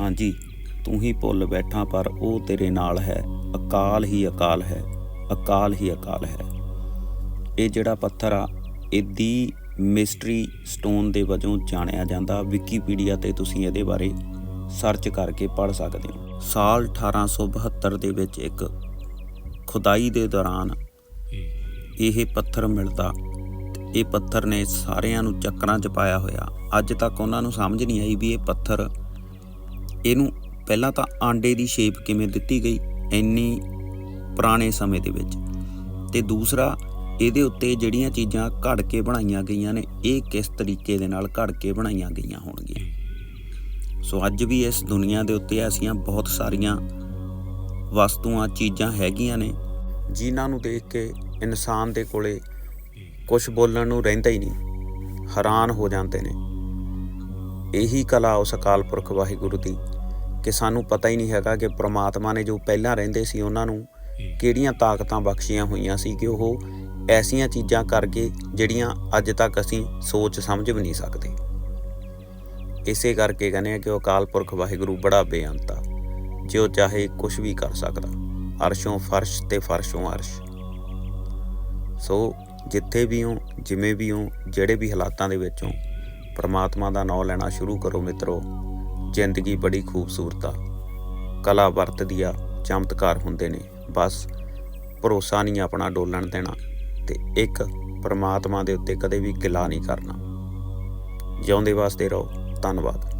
ਹਾਂਜੀ ਤੂੰ ਹੀ ਭੁੱਲ ਬੈਠਾ ਪਰ ਉਹ ਤੇਰੇ ਨਾਲ ਹੈ। ਅਕਾਲ ਹੀ ਅਕਾਲ ਹੈ। ਅਕਾਲ ਹੀ ਅਕਾਲ ਹੈ। ਇਹ ਜਿਹੜਾ ਪੱਥਰ ਆ ਇਹਦੀ ਮਿਸਟਰੀ ਸਟੋਨ ਦੇ ਵਜੋਂ ਜਾਣਿਆ ਜਾਂਦਾ। ਵਿਕੀਪੀਡੀਆ ਤੇ ਤੁਸੀਂ ਇਹਦੇ ਬਾਰੇ ਸਰਚ ਕਰਕੇ ਪੜ੍ਹ ਸਕਦੇ ਹੋ। ਸਾਲ 1872 ਦੇ ਵਿੱਚ ਇੱਕ ਖੁਦਾਈ ਦੇ ਦੌਰਾਨ ਇਹ ਪੱਥਰ ਮਿਲਦਾ। ਇਹ ਪੱਥਰ ਨੇ ਸਾਰਿਆਂ ਨੂੰ ਚੱਕਰਾਂ 'ਚ ਪਾਇਆ ਹੋਇਆ। ਅੱਜ ਤੱਕ ਉਹਨਾਂ ਨੂੰ ਸਮਝ ਨਹੀਂ ਆਈ ਵੀ ਇਹ ਪੱਥਰ ਇਹਨੂੰ ਪਹਿਲਾਂ ਤਾਂ ਆਂਡੇ ਦੀ ਸ਼ੇਪ ਕਿਵੇਂ ਦਿੱਤੀ ਗਈ ਇੰਨੀ ਪੁਰਾਣੇ ਸਮੇਂ ਦੇ ਵਿੱਚ। ਤੇ ਦੂਸਰਾ, ਇਹਦੇ ਉੱਤੇ ਜਿਹੜੀਆਂ ਚੀਜ਼ਾਂ ਘੜ ਕੇ ਬਣਾਈਆਂ ਗਈਆਂ ਨੇ, ਇਹ ਕਿਸ ਤਰੀਕੇ ਦੇ ਨਾਲ ਘੜ ਕੇ ਬਣਾਈਆਂ ਗਈਆਂ ਹੋਣਗੀਆਂ। ਸੋ ਅੱਜ ਵੀ ਇਸ ਦੁਨੀਆ ਦੇ ਉੱਤੇ ਐਸੀਆਂ ਬਹੁਤ ਸਾਰੀਆਂ ਵਸਤੂਆਂ, ਚੀਜ਼ਾਂ ਹੈਗੀਆਂ ਨੇ, ਜਿਨ੍ਹਾਂ ਨੂੰ ਦੇਖ ਕੇ ਇਨਸਾਨ ਦੇ ਕੋਲੇ ਕੁਝ ਬੋਲਣ ਨੂੰ ਰਹਿੰਦਾ ਹੀ ਨਹੀਂ, ਹੈਰਾਨ ਹੋ ਜਾਂਦੇ ਨੇ। ਇਹੀ ਕਲਾ ਉਸ ਅਕਾਲ ਪੁਰਖ ਵਾਹਿਗੁਰੂ ਦੀ ਕਿ ਸਾਨੂੰ ਪਤਾ ਹੀ ਨਹੀਂ ਹੈਗਾ ਕਿ ਪ੍ਰਮਾਤਮਾ ਨੇ ਜੋ ਪਹਿਲਾਂ ਰਹਿੰਦੇ ਸੀ ਉਹਨਾਂ ਨੂੰ ਕਿਹੜੀਆਂ ਤਾਕਤਾਂ ਬਖਸ਼ੀਆਂ ਹੋਈਆਂ ਸੀ ਕਿ ਉਹ ਐਸੀਆਂ ਚੀਜ਼ਾਂ ਕਰਕੇ ਜਿਹੜੀਆਂ ਅੱਜ ਤੱਕ ਅਸੀਂ ਸੋਚ ਸਮਝ ਵੀ ਨਹੀਂ ਸਕਦੇ। ਇਸੇ ਕਰਕੇ ਕਹਿੰਦੇ ਆ ਕਿ ਉਹ ਅਕਾਲ ਪੁਰਖ ਵਾਹਿਗੁਰੂ ਬੜਾ ਬੇਅੰਤ ਆ ਜੇ ਉਹ ਚਾਹੇ ਕੁਝ ਵੀ ਕਰ ਸਕਦਾ ਅਰਸ਼ੋਂ ਫਰਸ਼ ਤੇ ਫਰਸ਼ੋਂ ਅਰਸ਼। ਸੋ ਜਿੱਥੇ ਵੀ ਹੋ ਜਿਵੇਂ ਵੀ ਹੋ ਜਿਹੜੇ ਵੀ ਹਾਲਾਤਾਂ ਦੇ ਵਿੱਚ ਹੋ ਪਰਮਾਤਮਾ ਦਾ ਨਾਮ ਲੈਣਾ ਸ਼ੁਰੂ ਕਰੋ ਮਿੱਤਰੋ। ਜ਼ਿੰਦਗੀ ਬੜੀ ਖੂਬਸੂਰਤ ਆ। ਕਲਾ ਵਰਤਦੀ ਆ, ਚਮਤਕਾਰ ਹੁੰਦੇ ਨੇ। ਬਸ ਭਰੋਸਾ ਨਹੀਂ ਆਪਣਾ ਡੋਲਣ ਦੇਣਾ ਤੇ ਇੱਕ ਪਰਮਾਤਮਾ ਦੇ ਉੱਤੇ ਕਦੇ ਵੀ ਗਿਲਾ ਨਹੀਂ ਕਰਨਾ। ਜਿਉਂਦੇ ਵਾਸਤੇ ਰਹੋ। ਧੰਨਵਾਦ।